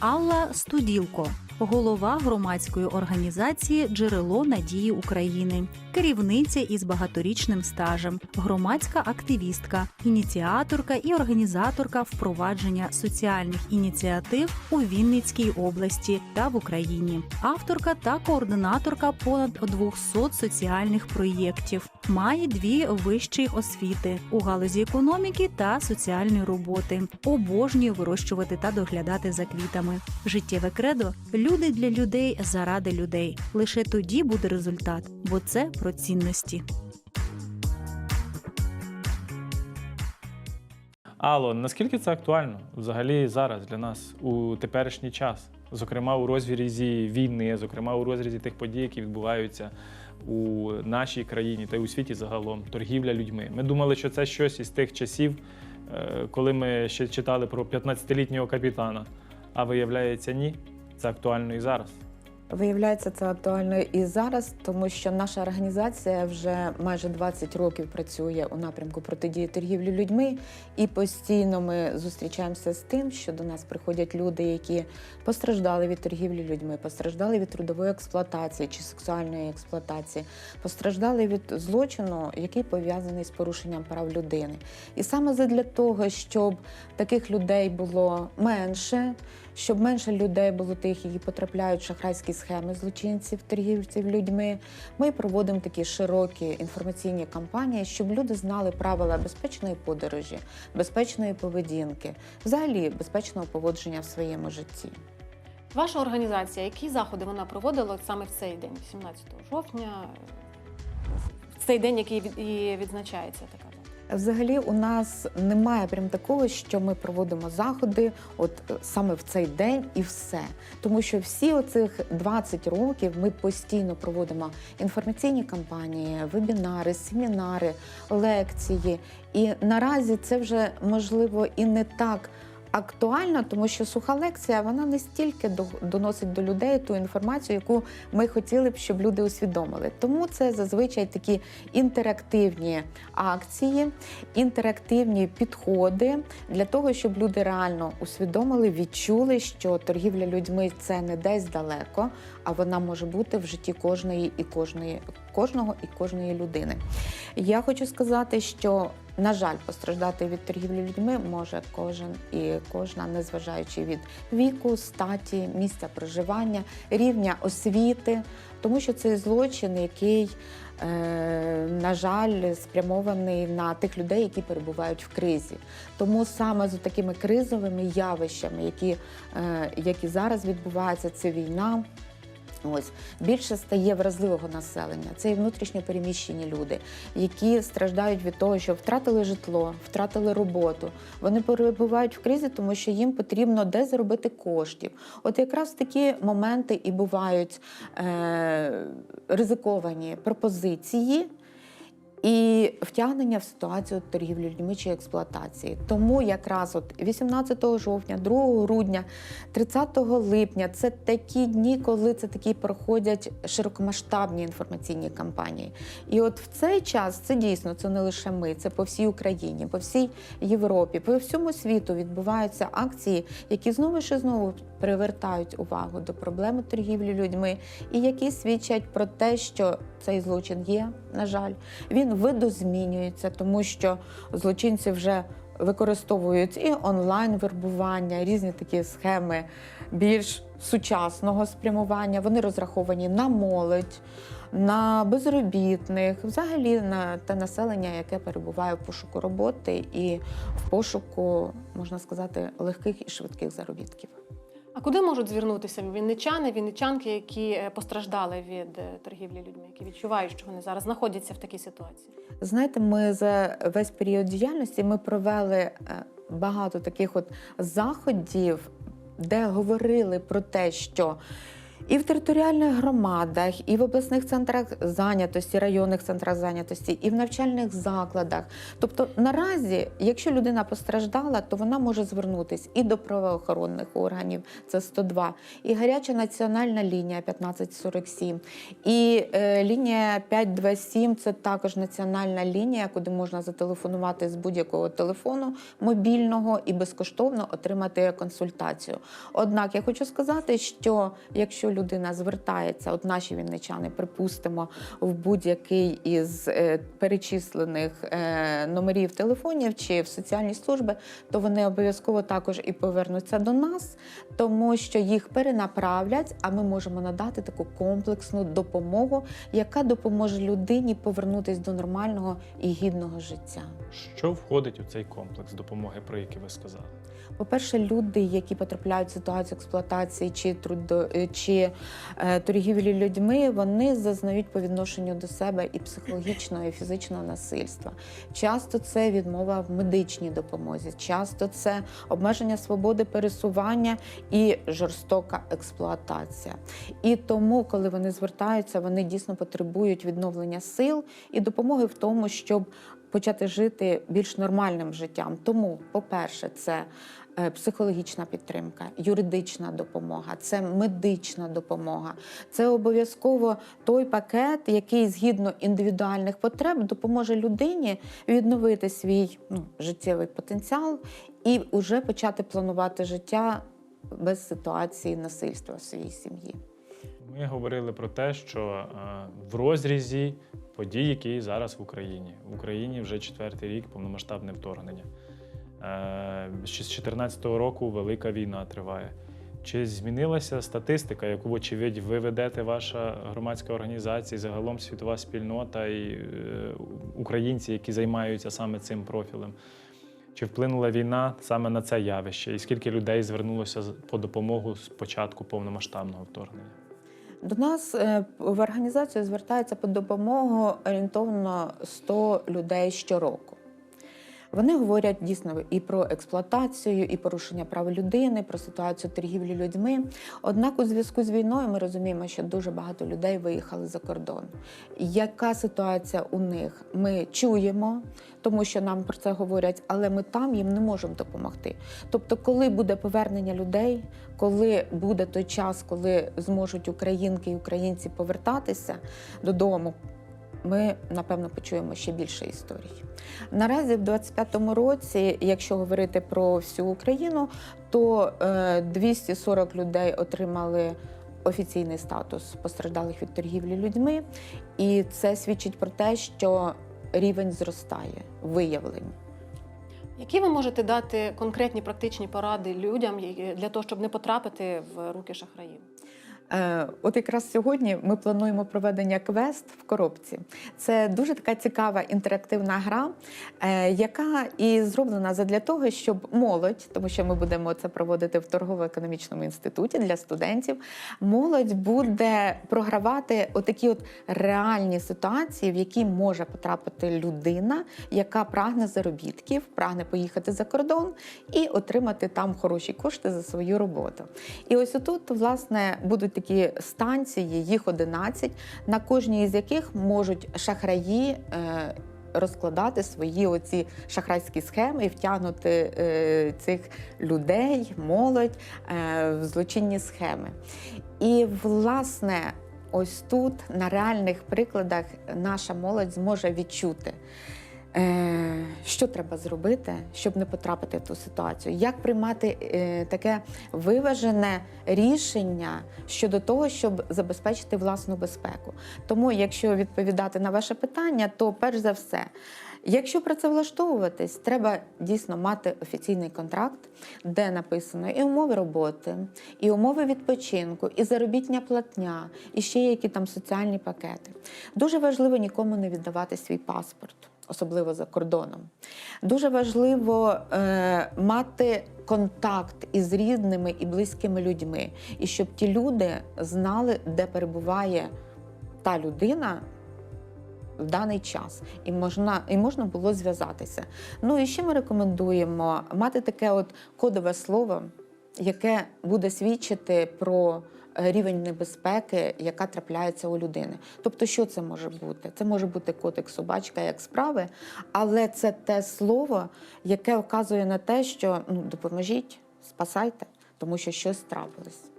Алла Студілко, голова громадської організації Джерело надії України, керівниця із багаторічним стажем, громадська активістка, ініціаторка і організаторка впровадження соціальних ініціатив у Вінницькій області та в Україні, авторка та координаторка понад 200 соціальних проєктів. Має дві вищі освіти у галузі економіки та соціальної роботи. Обожнює вирощувати та доглядати за квітами. Життєве кредо люди для людей заради людей. Лише тоді буде результат, бо це про цінності. Алло, наскільки це актуально взагалі зараз для нас у теперішній час? Зокрема, у розрізі війни, зокрема у розрізі тих подій, які відбуваються у нашій країні та й у світі загалом, торгівля людьми. Ми думали, що це щось із тих часів, е, коли ми ще читали про 15-літнього капітана. А виявляється, ні, це актуально і зараз. Виявляється, це актуально і зараз, тому що наша організація вже майже 20 років працює у напрямку протидії торгівлі людьми, і постійно ми зустрічаємося з тим, що до нас приходять люди, які постраждали від торгівлі людьми, постраждали від трудової експлуатації чи сексуальної експлуатації, постраждали від злочину, який пов'язаний з порушенням прав людини. І саме задля того, щоб таких людей було менше, щоб менше людей було тих, які потрапляють в шахрайські схеми злочинців, торгівців людьми. Ми проводимо такі широкі інформаційні кампанії, щоб люди знали правила безпечної подорожі, безпечної поведінки, взагалі безпечного поводження в своєму житті. Ваша організація, які заходи вона проводила саме в цей день, 17 жовтня, в цей день, який відзначається така? Взагалі, у нас немає прям такого, що ми проводимо заходи, от е, саме в цей день і все. Тому що всі оцих 20 років ми постійно проводимо інформаційні кампанії, вебінари, семінари, лекції. І наразі це вже можливо і не так. Актуально, тому що суха лекція вона не стільки доносить до людей ту інформацію, яку ми хотіли б, щоб люди усвідомили. Тому це зазвичай такі інтерактивні акції, інтерактивні підходи для того, щоб люди реально усвідомили, відчули, що торгівля людьми це не десь далеко, а вона може бути в житті кожної і кожної, кожного і кожної людини. Я хочу сказати, що на жаль, постраждати від торгівлі людьми може кожен і кожна, незважаючи від віку, статі, місця проживання, рівня освіти, тому що це злочин, який, е, на жаль, спрямований на тих людей, які перебувають в кризі. Тому саме з такими кризовими явищами, які, е, які зараз відбуваються, це війна. Ось більше стає вразливого населення. Це і внутрішньо переміщені люди, які страждають від того, що втратили житло, втратили роботу. Вони перебувають в кризі, тому що їм потрібно де заробити коштів. От якраз такі моменти і бувають е- ризиковані пропозиції. І втягнення в ситуацію торгівлі людьми чи експлуатації. Тому якраз от 18 жовтня, 2 грудня, 30 липня це такі дні, коли це такі проходять широкомасштабні інформаційні кампанії. І от в цей час це дійсно це не лише ми, це по всій Україні, по всій Європі, по всьому світу відбуваються акції, які знову ж знову привертають увагу до проблеми торгівлі людьми, і які свідчать про те, що цей злочин є, на жаль, він видозмінюється, тому що злочинці вже використовують і онлайн-вербування, різні такі схеми більш сучасного спрямування. Вони розраховані на молодь, на безробітних, взагалі на те населення, яке перебуває в пошуку роботи і в пошуку, можна сказати, легких і швидких заробітків. А куди можуть звернутися вінничани, вінничанки, які е, постраждали від е, торгівлі людьми, які відчувають, що вони зараз знаходяться в такій ситуації? Знаєте, ми за весь період діяльності ми провели е, багато таких от заходів, де говорили про те, що І в територіальних громадах, і в обласних центрах зайнятості, районних центрах зайнятості, і в навчальних закладах. Тобто, наразі, якщо людина постраждала, то вона може звернутися і до правоохоронних органів, це 102, і гаряча національна лінія 1547, і е, лінія 527 це також національна лінія, куди можна зателефонувати з будь-якого телефону мобільного і безкоштовно отримати консультацію. Однак я хочу сказати, що якщо людина звертається, от наші вінничани, припустимо, в будь-який із е, перечислених е, номерів телефонів чи в соціальні служби, то вони обов'язково також і повернуться до нас, тому що їх перенаправлять, а ми можемо надати таку комплексну допомогу, яка допоможе людині повернутися до нормального і гідного життя. Що входить у цей комплекс допомоги, про який ви сказали? По-перше, люди, які потрапляють в ситуацію експлуатації чи трудо е, чи е, торгівлі людьми, вони зазнають по відношенню до себе і психологічного, і фізичного насильства. Часто це відмова в медичній допомозі, часто це обмеження свободи пересування і жорстока експлуатація. І тому, коли вони звертаються, вони дійсно потребують відновлення сил і допомоги в тому, щоб почати жити більш нормальним життям. Тому, по-перше, це психологічна підтримка, юридична допомога, це медична допомога. Це обов'язково той пакет, який згідно індивідуальних потреб допоможе людині відновити свій ну, життєвий потенціал і вже почати планувати життя без ситуації насильства в своїй сім'ї. Ми говорили про те, що е, в розрізі подій, які зараз в Україні. В Україні вже четвертий рік повномасштабне вторгнення. З 2014 року велика війна триває. Чи змінилася статистика, яку, вочевидь, ви ведете, ваша громадська організація, загалом світова спільнота і е, українці, які займаються саме цим профілем? Чи вплинула війна саме на це явище? І скільки людей звернулося по допомогу з початку повномасштабного вторгнення? До нас е, в організацію звертається по допомогу орієнтовно 100 людей щороку. Вони говорять дійсно і про експлуатацію, і порушення прав людини, про ситуацію торгівлі людьми. Однак, у зв'язку з війною ми розуміємо, що дуже багато людей виїхали за кордон. Яка ситуація у них? Ми чуємо, тому що нам про це говорять, але ми там їм не можемо допомогти. Тобто, коли буде повернення людей, коли буде той час, коли зможуть українки і українці повертатися додому, ми напевно почуємо ще більше історій. Наразі, в 25-му році, якщо говорити про всю Україну, то е, 240 людей отримали офіційний статус постраждалих від торгівлі людьми, і це свідчить про те, що рівень зростає виявлень. Які ви можете дати конкретні практичні поради людям для того, щоб не потрапити в руки шахраїв? Е, От якраз сьогодні ми плануємо проведення квест в коробці. Це дуже така цікава інтерактивна гра, е, яка і зроблена задля того, щоб молодь, тому що ми будемо це проводити в торгово-економічному інституті для студентів. Молодь буде програвати отакі от реальні ситуації, в які може потрапити людина, яка прагне заробітків, прагне поїхати за кордон і отримати там хороші кошти за свою роботу. І ось отут, власне, будуть такі станції, їх 11, на кожній з яких можуть шахраї. Е, Розкладати свої оці шахрайські схеми і втягнути е, цих людей, молодь е, в злочинні схеми. І, власне, ось тут на реальних прикладах наша молодь зможе відчути, Що треба зробити, щоб не потрапити в ту ситуацію? Як приймати е, таке виважене рішення щодо того, щоб забезпечити власну безпеку? Тому, якщо відповідати на ваше питання, то перш за все, якщо працевлаштовуватись, треба дійсно мати офіційний контракт, де написано і умови роботи, і умови відпочинку, і заробітня платня, і ще які там соціальні пакети. Дуже важливо нікому не віддавати свій паспорт особливо за кордоном. Дуже важливо е, мати контакт із рідними і близькими людьми, і щоб ті люди знали, де перебуває та людина. В даний час і можна і можна було зв'язатися. Ну і ще ми рекомендуємо мати таке от кодове слово, яке буде свідчити про рівень небезпеки, яка трапляється у людини. Тобто, що це може бути? Це може бути котик собачка як справи, але це те слово, яке вказує на те, що ну допоможіть, спасайте, тому що щось трапилось.